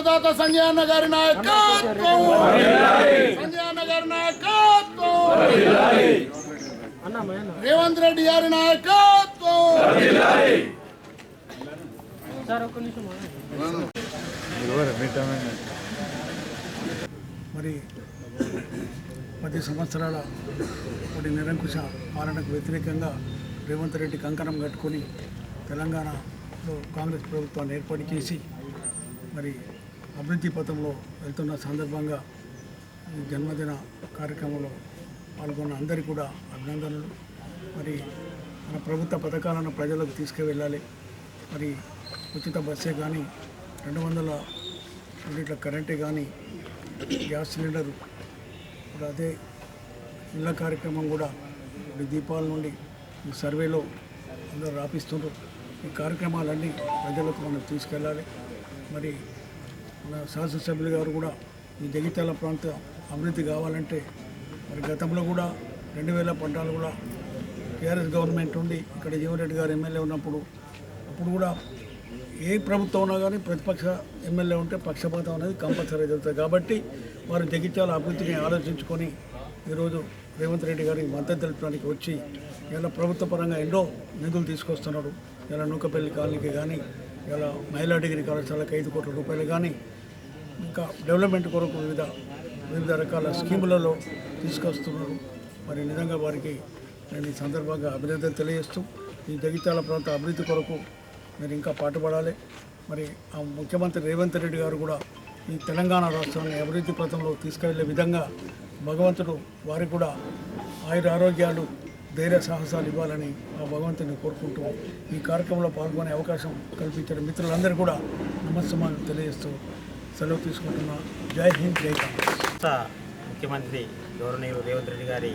అన్నదాత ప్రదాత సంజయ్ అన్న గారి నాయకత్వం. సంజయ్ అన్న గారి నాయకత్వం. రేవంత్ రెడ్డి గారి నాయకత్వం. మరి పది సంవత్సరాల ఒకటి నిరంకుశ పాలనకు వ్యతిరేకంగా రేవంత్ రెడ్డి కంకణం కట్టుకొని తెలంగాణలో కాంగ్రెస్ ప్రభుత్వాన్ని ఏర్పాటు చేసి మరి అభివృద్ధి పథంలో వెళ్తున్న సందర్భంగా ఈ జన్మదిన కార్యక్రమంలో పాల్గొన్న అందరికీ కూడా అభినందనలు. మరి మన ప్రభుత్వ పథకాలను ప్రజలకు తీసుకువెళ్ళాలి. మరి ఉచిత బస్సే కానీ రెండు వందల యూనిట్ల కరెంటే కానీ గ్యాస్ సిలిండరు ఇప్పుడు అదే ఇళ్ళ కార్యక్రమం కూడా ఇప్పుడు దీపాల నుండి ఈ సర్వేలో అందరూ రాపిస్తుండ్రు. ఈ కార్యక్రమాలన్నీ ప్రజలకు మనం తీసుకెళ్ళాలి. మరి మన శాసనసభ్యులు గారు కూడా ఈ జగిత్యాల ప్రాంత అభివృద్ధి కావాలంటే మరి గతంలో కూడా రెండు వేల పద్నాలుగు కూడా టీఆర్ఎస్ గవర్నమెంట్ ఉండి ఇక్కడ జీవన్రెడ్డి గారు ఎమ్మెల్యే ఉన్నప్పుడు అప్పుడు కూడా ఏ ప్రభుత్వం ఉన్నా కానీ ప్రతిపక్ష ఎమ్మెల్యే ఉంటే పక్షపాతం అనేది కంపల్సరీ జరుగుతుంది. కాబట్టి వారు జగిత్యాల అభివృద్ధిని ఆలోచించుకొని ఈరోజు రేవంత్ రెడ్డి గారి మద్దతు తెలపడానికి వచ్చి ఇలా ప్రభుత్వ పరంగా ఎన్నో నిధులు తీసుకొస్తున్నాడు ఇలా నూకపల్లి కాలనీకి కానీ ఇలా మహిళా డిగ్రీ కళాశాలకు ఐదు కోట్ల రూపాయలు కానీ ఇంకా డెవలప్మెంట్ కొరకు వివిధ వివిధ రకాల స్కీములలో తీసుకొస్తున్నారు. మరి నిజంగా వారికి నేను ఈ సందర్భంగా అభినందన తెలియజేస్తూ ఈ జగిత్యాల ప్రాంత అభివృద్ధి కొరకు మీరు ఇంకా పాటుపడాలి. మరి ఆ ముఖ్యమంత్రి రేవంత్ రెడ్డి గారు కూడా ఈ తెలంగాణ రాష్ట్రాన్ని అభివృద్ధి పథంలో తీసుకెళ్ళే విధంగా భగవంతుడు వారికి కూడా ఆయుర ఆరోగ్యాలు ధైర్య సాహసాలు ఇవ్వాలని ఆ భగవంతుని కోరుకుంటూ ఈ కార్యక్రమంలో పాల్గొనే అవకాశం కల్పించిన మిత్రులందరూ కూడా నమస్సమాన్ని తెలియజేస్తూ సెలవు తీసుకుంటున్నా. జై హింద్ జై కాంగ్రెస్. ముఖ్యమంత్రి గౌరవనీయులు రేవంత్ రెడ్డి గారి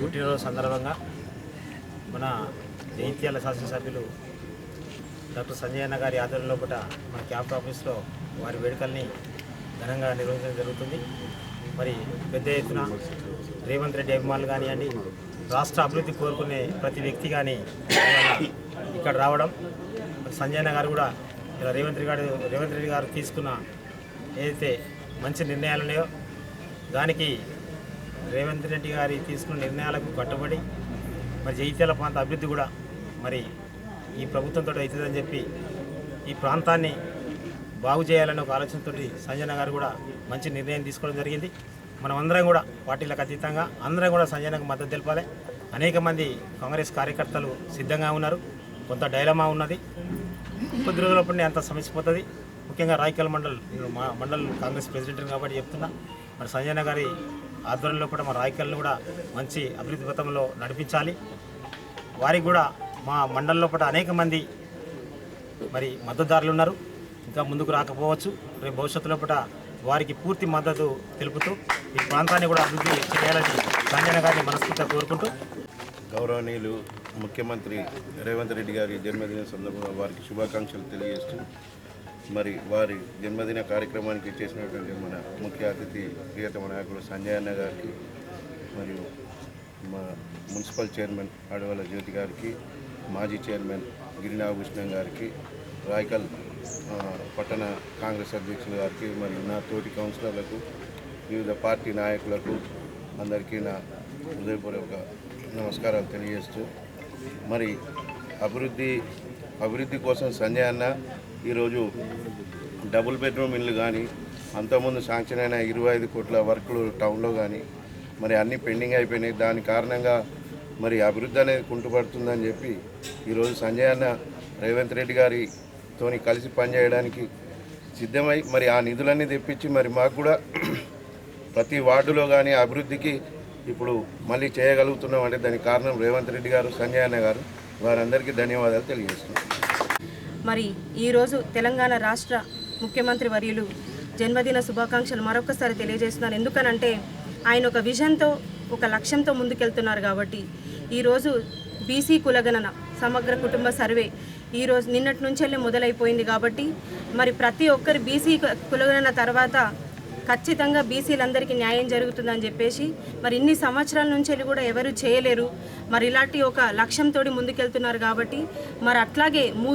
పుట్టినరోజు సందర్భంగా మన జైత్యాల శాసనసభ్యులు డాక్టర్ సంజయ్ అన్న గారి ఆధ్వర్యంలో పూట మన క్యాంప్ ఆఫీస్లో వారి వేడుకల్ని ఘనంగా నిర్వహించడం జరుగుతుంది. మరి పెద్ద ఎత్తున రేవంత్ రెడ్డి అభిమానులు కానివ్వండి రాష్ట్ర అభివృద్ధి కోరుకునే ప్రతి వ్యక్తి కానీ ఇక్కడ రావడం. మరి సంజయ్ గారు కూడా ఇలా రేవంత్ రెడ్డి గారు రేవంత్ రెడ్డి గారు తీసుకున్న ఏదైతే మంచి నిర్ణయాలు ఉన్నాయో దానికి రేవంత్ రెడ్డి గారి తీసుకున్న నిర్ణయాలకు కట్టుబడి మరి జైత్యాల ప్రాంత అభివృద్ధి కూడా మరి ఈ ప్రభుత్వంతో అవుతుందని చెప్పి ఈ ప్రాంతాన్ని బాగు చేయాలనే ఒక ఆలోచనతో సంజయన గారు కూడా మంచి నిర్ణయం తీసుకోవడం జరిగింది. మనం అందరం కూడా పార్టీలకు అతీతంగా అందరం కూడా సంజయనకు మద్దతు తెలపాలి. అనేక మంది కాంగ్రెస్ కార్యకర్తలు సిద్ధంగా ఉన్నారు. కొంత డైలమా ఉన్నది. కొద్ది రోజులప్పుడు అంత సమస్యపోతుంది ముఖ్యంగా రాయకల్ మండల్ మా మండల్ కాంగ్రెస్ ప్రెసిడెంట్ కాబట్టి చెప్తున్నా. మరి సంజయన గారి ఆధ్వర్యంలో కూడా మా రాయకల్ని కూడా మంచి అభివృద్ధి పథంలో నడిపించాలి. వారికి కూడా మా మండలంలో కూడా అనేక మంది మరి మద్దతుదారులు ఉన్నారు. ఇంకా ముందుకు రాకపోవచ్చు. రేపు భవిష్యత్తులో కూడా వారికి పూర్తి మద్దతు తెలుపుతూ ఈ ప్రాంతాన్ని కూడా అభివృద్ధి చేయాలని సంజన గారిని మనస్ఫూర్తిగా కోరుకుంటూ గౌరవనీయులు ముఖ్యమంత్రి రేవంత్ రెడ్డి గారి జన్మదిన సందర్భంగా వారికి శుభాకాంక్షలు తెలియజేస్తూ మరి వారి జన్మదిన కార్యక్రమానికి చేసినటువంటి మన ముఖ్య అతిథి ప్రియతమ నాయకుడు సంజయ్ అన్న గారికి మరియు మా మున్సిపల్ చైర్మన్ అడవల జ్యోతి గారికి మాజీ చైర్మన్ గిరినాభూషణం గారికి రాయకల్ పట్టణ కాంగ్రెస్ అధ్యక్షులు గారికి మరియు నా తోటి కౌన్సిలర్లకు వివిధ పార్టీ నాయకులకు అందరికీ నా హృదయపూర్వక నమస్కారాలు తెలియజేస్తూ మరి అభివృద్ధి అభివృద్ధి కోసం సంజయ్ అన్న ఈరోజు డబుల్ బెడ్రూమ్ ఇల్లు కానీ అంతకుముందు శాంక్షన్ అయిన ఇరవై ఐదు కోట్ల వర్కులు టౌన్లో కానీ మరి అన్నీ పెండింగ్ అయిపోయినాయి. దాని కారణంగా మరి అభివృద్ధి అనేది కుంటుపడుతుందని చెప్పి ఈరోజు సంజయ్ అన్న రేవంత్ రెడ్డి గారి గారితోని కలిసి పనిచేయడానికి సిద్ధమై మరి ఆ నిధులన్నీ తెప్పించి మరి మాకు కూడా ప్రతి వార్డులో కానీ అభివృద్ధికి ఇప్పుడు మళ్ళీ చేయగలుగుతున్నాం అంటే దానికి కారణం రేవంత్ రెడ్డి గారు సంజయ్ అన్న గారు. వారందరికీ ధన్యవాదాలు తెలియజేస్తున్నాను మరి ఈరోజు తెలంగాణ రాష్ట్ర ముఖ్యమంత్రి వర్యులు జన్మదిన శుభాకాంక్షలు మరొకసారి తెలియజేస్తున్నాను ఎందుకనంటే ఆయన ఒక విజన్తో ఒక లక్ష్యంతో ముందుకెళ్తున్నారు కాబట్టి ఈరోజు బీసీ కులగణన సమగ్ర కుటుంబ సర్వే. ఈరోజు నిన్నటి నుంచెల్లే మొదలైపోయింది కాబట్టి మరి ప్రతి ఒక్కరి బీసీ కులగణన తర్వాత ఖచ్చితంగా బీసీలందరికీ న్యాయం జరుగుతుందని చెప్పేసి మరి ఇన్ని సంవత్సరాల నుంచి వెళ్ళి కూడా ఎవరు చేయలేరు. మరి ఇలాంటి ఒక లక్ష్యంతో ముందుకెళ్తున్నారు కాబట్టి మరి అట్లాగే మూ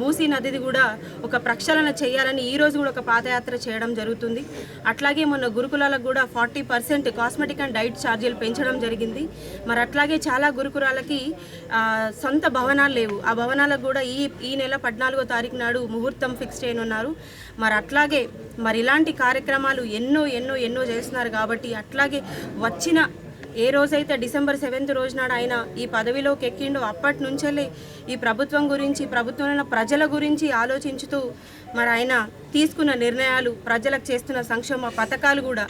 మూసీ నదిది కూడా ఒక ప్రక్షాళన చేయాలని ఈరోజు కూడా ఒక పాదయాత్ర చేయడం జరుగుతుంది. అట్లాగే మొన్న గురుకులాలకు కూడా forty percent cosmetic and diet ఛార్జీలు పెంచడం జరిగింది. మరి అట్లాగే చాలా గురుకులాలకి సొంత భవనాలు లేవు. ఆ భవనాలకు కూడా ఈ ఈ నెల పద్నాలుగో తారీఖు నాడు ముహూర్తం ఫిక్స్ చేయనున్నారు మరి అట్లాగే మరి ఇలాంటి కార్యక్రమాలు ఎన్నో ఎన్నో ఎన్నో చేస్తున్నారు కాబట్టి అట్లాగే వచ్చిన ఏ రోజైతే డిసెంబర్ సెవెంత్ రోజునాడు ఆయన ఈ పదవిలోకి ఎక్కిండో అప్పటి నుంచెల్లి ఈ ప్రభుత్వం గురించి ప్రభుత్వంలో ప్రజల గురించి ఆలోచించుతూ మరి ఆయన తీసుకున్న నిర్ణయాలు ప్రజలకు చేస్తున్న సంక్షేమ పథకాలు కూడా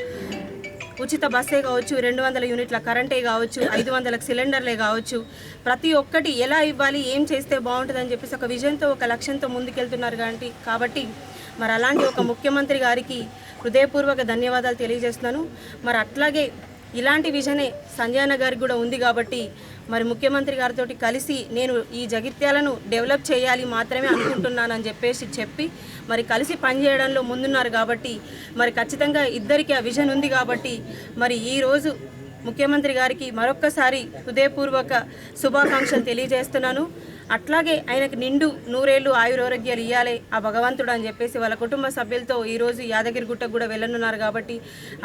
ఉచిత బస్సే కావచ్చు రెండు వందల యూనిట్ల కరెంటే కావచ్చు ఐదు వందలకు సిలిండర్లే కావచ్చు ప్రతి ఒక్కటి ఎలా ఇవ్వాలి ఏం చేస్తే బాగుంటుందని చెప్పేసి ఒక విజయంతో ఒక లక్ష్యంతో ముందుకెళ్తున్నారు కాబట్టి కాబట్టి మరి అలాంటి ఒక ముఖ్యమంత్రి గారికి హృదయపూర్వక ధన్యవాదాలు తెలియజేస్తున్నాను. మరి అట్లాగే ఇలాంటి విజనే సంజయన గారికి కూడా ఉంది కాబట్టి మరి ముఖ్యమంత్రి గారితో కలిసి నేను ఈ జగిత్యాలను డెవలప్ చేయాలి మాత్రమే అనుకుంటున్నానని చెప్పేసి చెప్పి మరి కలిసి పనిచేయడంలో ముందున్నారు కాబట్టి మరి ఖచ్చితంగా ఇద్దరికి ఆ విజన్ ఉంది కాబట్టి మరి ఈరోజు ముఖ్యమంత్రి గారికి మరొక్కసారి హృదయపూర్వక శుభాకాంక్షలు తెలియజేస్తున్నాను. అట్లాగే ఆయనకు నిండు నూరేళ్ళు ఆయురారోగ్యాలు ఇవ్వాలి ఆ భగవంతుడు అని చెప్పేసి వాళ్ళ కుటుంబ సభ్యులతో ఈరోజు యాదగిరిగుట్టకు కూడా వెళ్ళనున్నారు కాబట్టి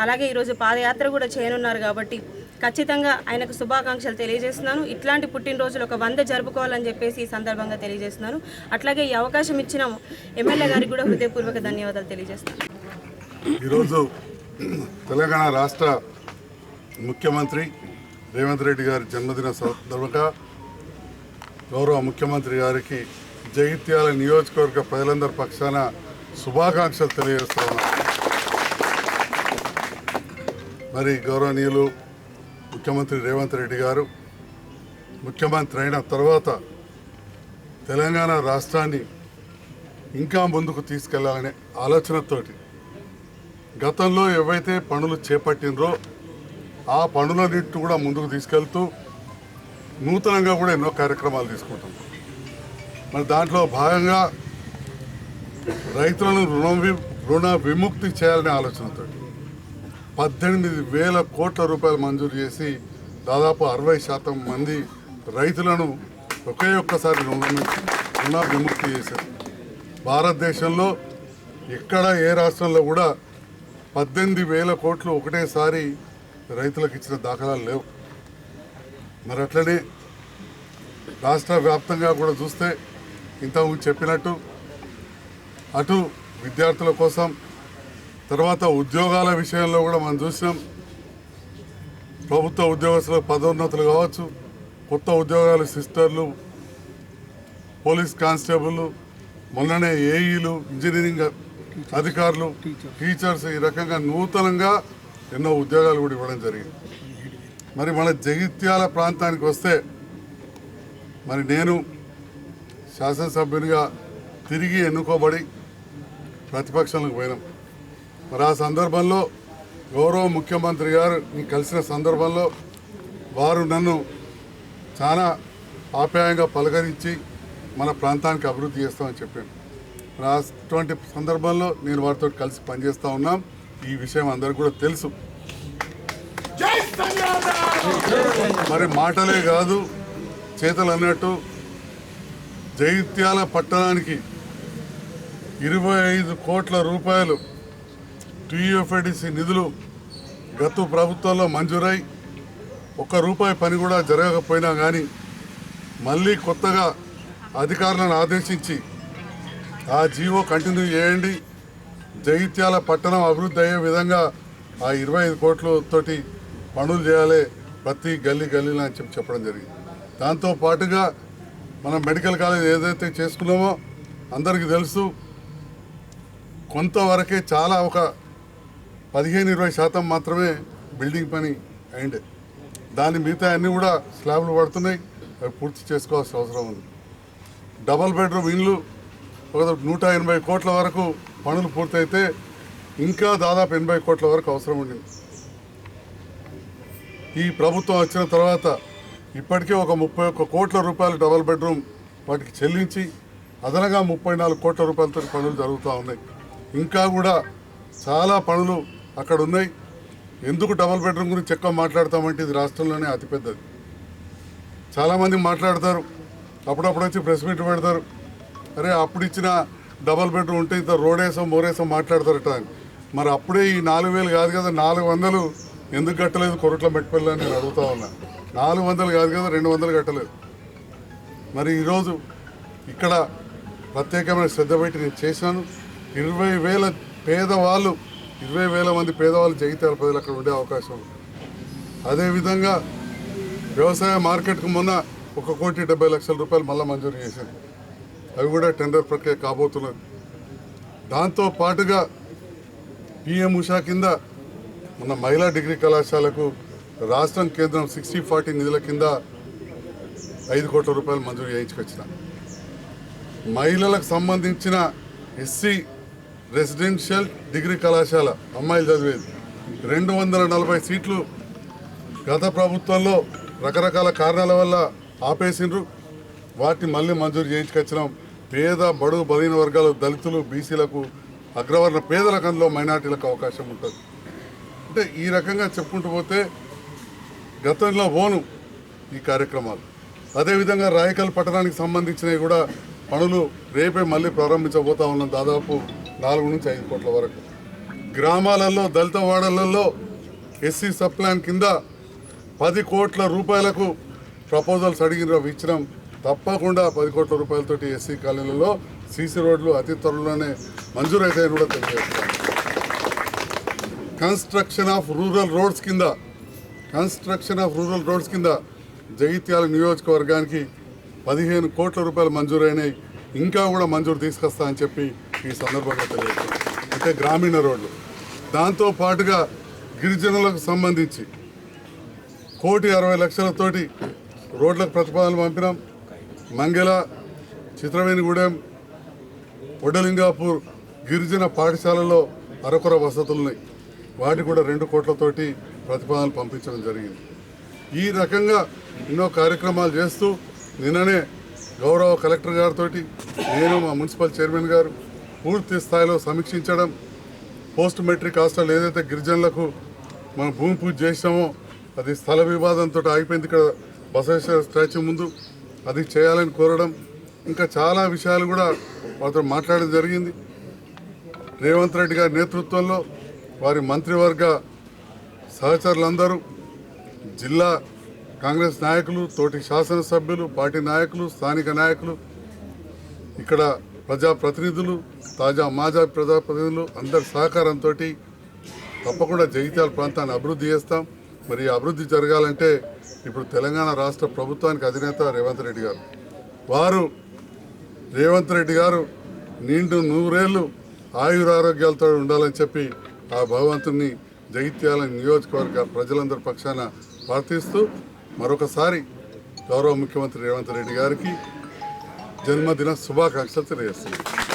అలాగే ఈరోజు పాదయాత్ర కూడా చేయనున్నారు కాబట్టి ఖచ్చితంగా ఆయనకు శుభాకాంక్షలు తెలియజేస్తున్నాను. ఇట్లాంటి పుట్టినరోజులు ఒక వంద జరుపుకోవాలని చెప్పేసి ఈ సందర్భంగా తెలియజేస్తున్నాను. అట్లాగే ఈ అవకాశం ఇచ్చిన ఎమ్మెల్యే గారికి కూడా హృదయపూర్వక ధన్యవాదాలు తెలియజేస్తున్నాను. ఈరోజు తెలంగాణ రాష్ట్ర ముఖ్యమంత్రి రేవంత్ రెడ్డి గారి జన్మదిన సందర్భంగా గౌరవ ముఖ్యమంత్రి గారికి జగిత్యాల నియోజకవర్గ ప్రజలందరి పక్షాన శుభాకాంక్షలు తెలియజేస్తున్నాను మరి గౌరవనీయులు ముఖ్యమంత్రి రేవంత్ రెడ్డి గారు ముఖ్యమంత్రి అయిన తర్వాత తెలంగాణ రాష్ట్రాన్ని ఇంకా ముందుకు తీసుకెళ్ళాలనే ఆలోచనతోటి గతంలో ఏవైతే పనులు చేపట్టినరో ఆ పనులన్నింటిని కూడా ముందుకు తీసుకెళ్తూ నూతనంగా కూడా ఎన్నో కార్యక్రమాలు తీసుకుంటాం మరి దాంట్లో భాగంగా రైతులను రుణ రుణ విముక్తి చేయాలనే ఆలోచనతో పద్దెనిమిది వేల కోట్ల రూపాయలు మంజూరు చేసి దాదాపు అరవై శాతం మంది రైతులను ఒకే ఒక్కసారి రుణ విముక్తి చేశారు. భారతదేశంలో ఎక్కడ ఏ రాష్ట్రంలో కూడా పద్దెనిమిది వేల కోట్లు ఒకటేసారి రైతులకు ఇచ్చిన దాఖలాలు లేవు. మరి అట్లనే రాష్ట్ర వ్యాప్తంగా కూడా చూస్తే ఇంతకుముందు చెప్పినట్టు అటు విద్యార్థుల కోసం తర్వాత ఉద్యోగాల విషయంలో కూడా మనం చూసినాం. ప్రభుత్వ ఉద్యోగస్తులకు పదోన్నతులు కావచ్చు కొత్త ఉద్యోగాలు సిస్టర్లు పోలీస్ కానిస్టేబుల్ మొన్ననే ఏఈలు ఇంజనీరింగ్ అధికారులు టీచర్స్ ఈ రకంగా నూతనంగా ఎన్నో ఉద్యోగాలు కూడా ఇవ్వడం జరిగింది. మరి మన జగిత్యాల ప్రాంతానికి వస్తే మరి నేను శాసనసభ్యునిగా తిరిగి ఎన్నుకోబడి ప్రతిపక్షాలకు పోయినాం. మరి ఆ సందర్భంలో గౌరవ ముఖ్యమంత్రి గారు కలిసిన సందర్భంలో వారు నన్ను చాలా ఆప్యాయంగా పలకరించి మన ప్రాంతానికి అభివృద్ధి చేస్తామని చెప్పాను మరి అటువంటి సందర్భంలో నేను వారితో కలిసి పనిచేస్తూ ఉన్నాం. ఈ విషయం అందరికీ కూడా తెలుసు. మరి మాటలే కాదు చేతలు అన్నట్టు జైత్యాల పట్టణానికి ఇరవై ఐదు కోట్ల రూపాయలు టీఎఫ్ఐడిసి నిధులు గత ప్రభుత్వంలో మంజూరై ఒక్క రూపాయి పని కూడా జరగకపోయినా కానీ మళ్ళీ కొత్తగా అధికారులను ఆదేశించి ఆ జీవో కంటిన్యూ చేయండి. జగిత్యాల పట్టణం అభివృద్ధి అయ్యే విధంగా ఆ ఇరవై ఐదు కోట్లతోటి పనులు చేయాలి ప్రతి గల్లీ గల్లీలో అని చెప్పి చెప్పడం జరిగింది. దాంతో పాటుగా మనం మెడికల్ కాలేజ్ ఏదైతే చేసుకున్నామో అందరికీ తెలుసు కొంతవరకే చాలా ఒక పదిహేను ఇరవై శాతం మాత్రమే బిల్డింగ్ పని అయిండే దాని మిగతా అన్నీ కూడా స్లాబ్లు పడుతున్నాయి. అవి పూర్తి చేసుకోవాల్సిన అవసరం ఉంది. డబల్ బెడ్రూమ్ ఇండ్లు ఒక నూట ఎనభై కోట్ల వరకు పనులు పూర్తయితే ఇంకా దాదాపు ఎనభై కోట్ల వరకు అవసరం ఉండింది. ఈ ప్రభుత్వం వచ్చిన తర్వాత ఇప్పటికే ఒక ముప్పై ఒక్క కోట్ల రూపాయలు డబల్ బెడ్రూమ్ వాటికి చెల్లించి అదనంగా ముప్పై నాలుగు కోట్ల రూపాయలతో పనులు జరుగుతూ ఉన్నాయి. ఇంకా కూడా చాలా పనులు అక్కడ ఉన్నాయి. ఎందుకు డబల్ బెడ్రూమ్ గురించి ఎక్కువ మాట్లాడతామంటే ఇది రాష్ట్రంలోనే అతిపెద్దది. చాలామంది మాట్లాడతారు. అప్పుడప్పుడు వచ్చి ప్రెస్ మీట్ పెడతారు. అరే అప్పుడు ఇచ్చిన డబల్ బెడ్రూమ్ ఉంటే ఇంత రోడేసం మోరేసం మాట్లాడతారట మరి అప్పుడే ఈ నాలుగు వేలు కాదు కదా నాలుగు వందలు ఎందుకు కట్టలేదు కొరట్ల మెట్టుపల్లి అని నేను అడుగుతా ఉన్నా. నాలుగు వందలు కాదు కదా రెండు వందలు కట్టలేదు. మరి ఈరోజు ఇక్కడ ప్రత్యేకమైన శ్రద్ధ పెట్టి నేను చేశాను. ఇరవై వేల పేదవాళ్ళు ఇరవై వేల మంది పేదవాళ్ళు జగిత్యాల ప్రజలు అక్కడ ఉండే అవకాశం ఉంది. అదేవిధంగా వ్యవసాయ మార్కెట్కు మొన్న ఒక కోటి డెబ్బై లక్షల రూపాయలు మళ్ళీ మంజూరు చేసింది అవి కూడా టెండర్ ప్రక్రియ కాబోతున్నది. దాంతో పాటుగా పిఎం ఉషా కింద మన మహిళా డిగ్రీ కళాశాలకు రాష్ట్రం కేంద్రం సిక్స్టీ ఫార్టీ నిధుల కింద ఐదు కోట్ల రూపాయలు మంజూరు చేయించుకొచ్చిన. మహిళలకు సంబంధించిన ఎస్సీ రెసిడెన్షియల్ డిగ్రీ కళాశాల అమ్మాయిలు చదివేది. రెండు వందల నలభై సీట్లు గత ప్రభుత్వంలో రకరకాల కారణాల వల్ల ఆపేసిండ్రు. వాటిని మళ్ళీ మంజూరు చేయించుకొచ్చినాం. పేద బడుగు బలహీన వర్గాలు దళితులు బీసీలకు అగ్రవర్ణ పేదలకు అందులో మైనార్టీలకు అవకాశం ఉంటుంది. అంటే ఈ రకంగా చెప్పుకుంటూ పోతే గతంలో పోను ఈ కార్యక్రమాలు. అదేవిధంగా రాయకల్ పట్టణానికి సంబంధించినవి కూడా పనులు రేపే మళ్ళీ ప్రారంభించబోతా ఉన్నాం దాదాపు నాలుగు నుంచి ఐదు కోట్ల వరకు. గ్రామాలలో దళిత వాడలలో ఎస్సీ సబ్ ప్లాన్ కింద పది కోట్ల రూపాయలకు ప్రపోజల్స్ అడిగిన ఇచ్చినాం తప్పకుండా పది కోట్ల రూపాయలతోటి ఎస్సీ కాలనీలలో సీసీ రోడ్లు అతి త్వరలోనే మంజూరు అవుతాయని కూడా తెలియజేస్తున్నాం కన్స్ట్రక్షన్ ఆఫ్ రూరల్ రోడ్స్ కింద కన్స్ట్రక్షన్ ఆఫ్ రూరల్ రోడ్స్ కింద జగిత్యాల నియోజకవర్గానికి పదిహేను కోట్ల రూపాయలు మంజూరైనాయి. ఇంకా కూడా మంజూరు తీసుకొస్తా అని చెప్పి ఈ సందర్భంగా తెలియజేస్తాం అంటే గ్రామీణ రోడ్లు. దాంతో పాటుగా గిరిజనులకు సంబంధించి కోటి అరవై లక్షలతోటి రోడ్లకు ప్రతిపాదనలు పంపినాం. మంగళ చిత్రవేణిగూడెం వడ్డలింగాపూర్ గిరిజన పాఠశాలలో అరకొర వసతులు వాటిని వాటి కూడా రెండు కోట్లతోటి ప్రతిపాదనలు పంపించడం జరిగింది. ఈ రకంగా ఎన్నో కార్యక్రమాలు చేస్తూ నిన్ననే గౌరవ కలెక్టర్ గారితో నేను మా మున్సిపల్ చైర్మన్ గారు పూర్తి స్థాయిలో సమీక్షించడం పోస్ట్ మెట్రిక్ హాస్టల్ ఏదైతే గిరిజనులకు మనం భూమి పూజ చేసామో అది స్థల వివాదంతో ఆగిపోయింది. ఇక్కడ బసవేశ్వర స్టాచ్యూ ముందు అది చేయాలని కోరడం ఇంకా చాలా విషయాలు కూడా వాళ్ళతో మాట్లాడడం జరిగింది. రేవంత్ రెడ్డి గారి నేతృత్వంలో వారి మంత్రివర్గ సహచరులందరూ జిల్లా కాంగ్రెస్ నాయకులు తోటి శాసనసభ్యులు పార్టీ నాయకులు స్థానిక నాయకులు ఇక్కడ ప్రజాప్రతినిధులు తాజా మాజా ప్రజాప్రతినిధులు అందరి సహకారంతో తప్పకుండా జగిత్యాల ప్రాంతాన్ని అభివృద్ధి చేస్తాం. మరి అభివృద్ధి జరగాలంటే ఇప్పుడు తెలంగాణ రాష్ట్ర ప్రభుత్వానికి అధినేత రేవంత్ రెడ్డి గారు. వారు రేవంత్ రెడ్డి గారు నిండు ఆయుర ఆయురారోగ్యాలతో ఉండాలని చెప్పి ఆ భగవంతుని జగిత్యాల నియోజకవర్గ ప్రజలందరి పక్షాన ప్రార్థిస్తూ మరొకసారి గౌరవ ముఖ్యమంత్రి రేవంత్ రెడ్డి గారికి జన్మదిన శుభాకాంక్షలు తెలియజేస్తున్నాను.